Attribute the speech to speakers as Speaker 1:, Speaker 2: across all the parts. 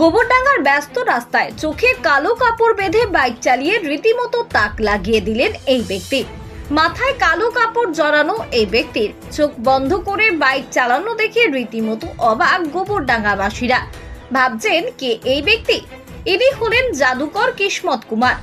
Speaker 1: গোবরডাঙ্গার ব্যস্ত রাস্তায় চোখে কালো কাপড় বেঁধে বাইক চালিয়ে রীতিমতো তাক লাগিয়ে দিলেন এই ব্যক্তি। মাথায় কালো কাপড় জড়ানো এই ব্যক্তির চোখ বন্ধ করে বাইক চালানো দেখে রীতিমতো অবাক গোবরডাঙ্গাবাসীরা। ভাবছেন, কে এই ব্যক্তি? ইনি হলেন জাদুকর কিসমত কুমার।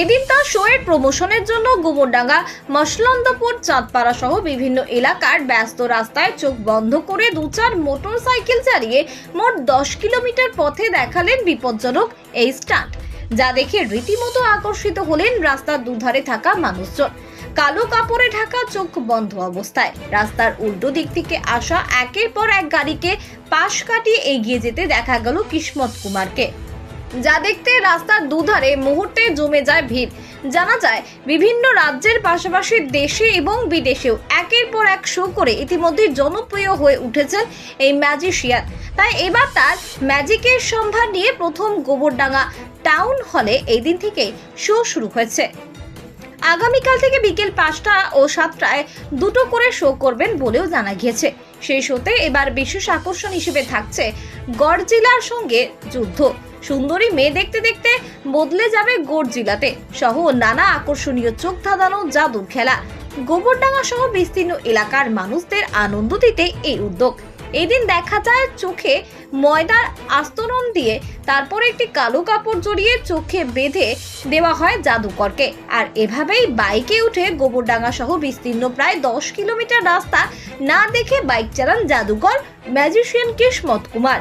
Speaker 1: এদিন তার শোয়ের প্রমোশনের জন্য গোবরডাঙ্গা মশলন্দপুর, চাঁদপাড়া সহ বিভিন্ন এলাকার ব্যস্ত রাস্তায় চোখ বন্ধ করে দু চার মোটর সাইকেল চালিয়ে মোট দশ কিলোমিটার পথে দেখালেন বিপজ্জনক এই স্টান্ট যা দেখে রীতিমতো আকর্ষিত হলেন রাস্তার দুধারে থাকা মানুষজন। কালো কাপড়ে ঢাকা চোখ বন্ধ অবস্থায়, রাস্তার উল্টো দিক থেকে আসা একের পর এক গাড়িকে পাশ কাটিয়ে এগিয়ে যেতে দেখা গেল কিসমত কুমারকে। যা দেখতে রাস্তার দুধারে মুহূর্তে জমে যায় ভিড়। জানা যায়, বিভিন্ন রাজ্যের পাশাপাশি দেশে এবং বিদেশেও একের পর এক শো করে ইতিমধ্যে জনপ্রিয় হয়ে উঠেছেন এই ম্যাজিশিয়ান। তাই এবার তার ম্যাজিকের সম্ভার নিয়ে প্রথম গোবরডাঙ্গা টাউন হলে এই দিন থেকে শো শুরু হয়েছে। আগামীকাল থেকে বিকেল পাঁচটা ও সাতটায় দুটো করে শো করবেন বলেও জানা গিয়েছে। সেই হতে এবার বিশেষ আকর্ষণ হিসেবে থাকছে গড়জিলার সঙ্গে যুদ্ধ। সুন্দরী মেয়ে দেখতে দেখতে বদলে যাবে গড়জিলাতে সহ নানা আকর্ষণীয় চোখ ধাঁধানো জাদুর খেলা। গোবরডাঙ্গা সহ বিস্তীর্ণ এলাকার মানুষদের আনন্দ দিতে এই উদ্যোগ। এদিন দেখা যায় চোখে ময়দার আস্তরণ দিয়ে তারপর একটি কালো কাপড় জড়িয়ে চোখে বেঁধে দেওয়া হয় জাদুকরকে। আর এভাবেই বাইকে উঠে গোবরডাঙ্গা সহ বিস্তীর্ণ প্রায় দশ কিলোমিটার রাস্তা না দেখে বাইক চালান জাদুকর ম্যাজিশিয়ান কিসমত কুমার।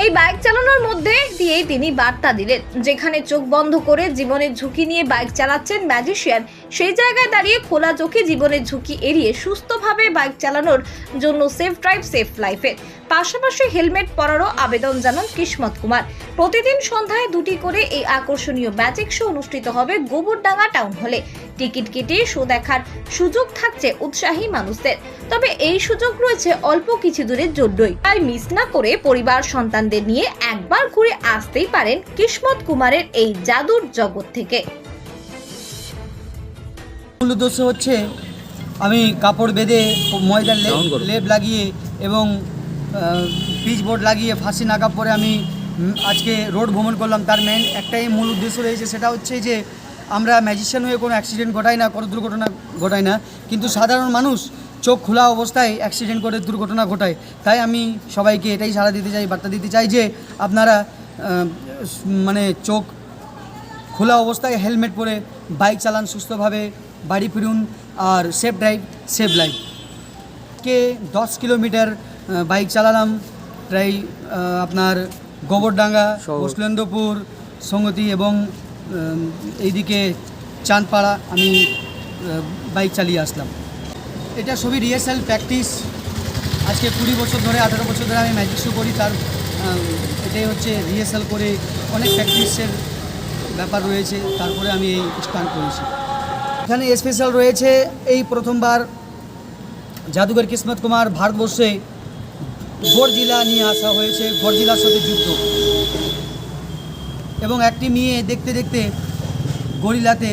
Speaker 1: এই বাইক চালানোর মধ্যে দিয়েই তিনি বার্তা দিলেন, যেখানে চোখ বন্ধ করে জীবনের ঝুঁকি নিয়ে বাইক চালাচ্ছেন ম্যাজিশিয়ান। সেই জায়গায় দাঁড়িয়ে খোলা চোখে জীবনের ঝুঁকি এড়িয়ে সুস্থভাবে বাইক চালানোর জন্য সেফ ড্রাইভ, সেফ লাইফের পাশাপাশি হেলমেট পরারও আবেদন জানান কিসমত কুমার। প্রতিদিন সন্ধ্যায় দুটি করে এই আকর্ষণীয় ম্যাজিক শো অনুষ্ঠিত হবে গোবরডাঙ্গা টাউন হলে। টিকিট কেটে শো দেখার সুযোগ থাকছে উৎসাহী মানুষদের। তবে এই সুযোগ রয়েছে অল্প কিছু দূরের জন্যই তাই মিস না করে পরিবার সন্তানদের নিয়ে একবার ঘুরে আসতেই পারেন কিসমত কুমারের এই জাদুর জগৎ থেকে।
Speaker 2: মূল উদ্দেশ্য হচ্ছে আমি কাপড় বেঁধে ময়দার লেপ লাগিয়ে এবং পিচ বোর্ড লাগিয়ে ফাঁসি নাকাপ পরে আমি আজকে রোড ভ্রমণ করলাম। তার মেন একটাই মূল উদ্দেশ্য রয়েছে, সেটা হচ্ছে যে আমরা ম্যাজিশিয়ান হয়ে কোনো অ্যাক্সিডেন্ট ঘটাই না, কোনো দুর্ঘটনা ঘটাই না। কিন্তু সাধারণ মানুষ চোখ খোলা অবস্থায় অ্যাক্সিডেন্ট করে, দুর্ঘটনা ঘটায়। তাই আমি সবাইকে এটাই সাড়া দিতে চাই, বার্তা দিতে চাই যে আপনারা মানে চোখ খোলা অবস্থায় হেলমেট পরে বাইক চালান সুস্থভাবে, বাড়ি ফিরুন, আর সেফ ড্রাইভ সেফ লাইফ কে দশ কিলোমিটার বাইক চালালাম। প্রায় আপনার গোবরডাঙ্গা
Speaker 3: শহর।
Speaker 2: মুসলেন্দ্রপুর সঙ্গতি এবং এইদিকে চাঁদপাড়া আমি বাইক চালিয়ে আসলাম। এটা সবই রিহার্সাল প্র্যাকটিস। আজকে কুড়ি বছর ধরে আঠারো বছর ধরে আমি ম্যাজিক শো করি। তার এটাই হচ্ছে রিহার্সাল করে অনেক প্র্যাকটিসের ব্যাপার রয়েছে। তারপরে আমি এই স্টান্ট করেছি। এখানে স্পেশাল রয়েছে এই প্রথমবার জাদুঘর কিসমত কুমার ভারতবর্ষে গড় জেলা নিয়ে আসা হয়েছে গড় জেলার সাথে যুদ্ধ। এবং একটি মেয়ে দেখতে দেখতে গরিলাতে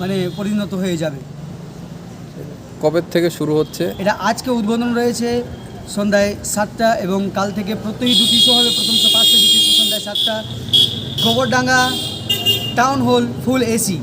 Speaker 2: মানে পরিণত হয়ে যাবে।
Speaker 3: কবে থেকে শুরু হচ্ছে?
Speaker 2: এটা আজকে উদ্বোধন রয়েছে সন্ধ্যায় সাতটা এবং কাল থেকে প্রত্যেক দুটি শো হবে। প্রথম শো পাঁচটা দ্বিতীয় শো সন্ধ্যায় সাতটা। গোবরডাঙ্গা টাউন হল ফুল এসি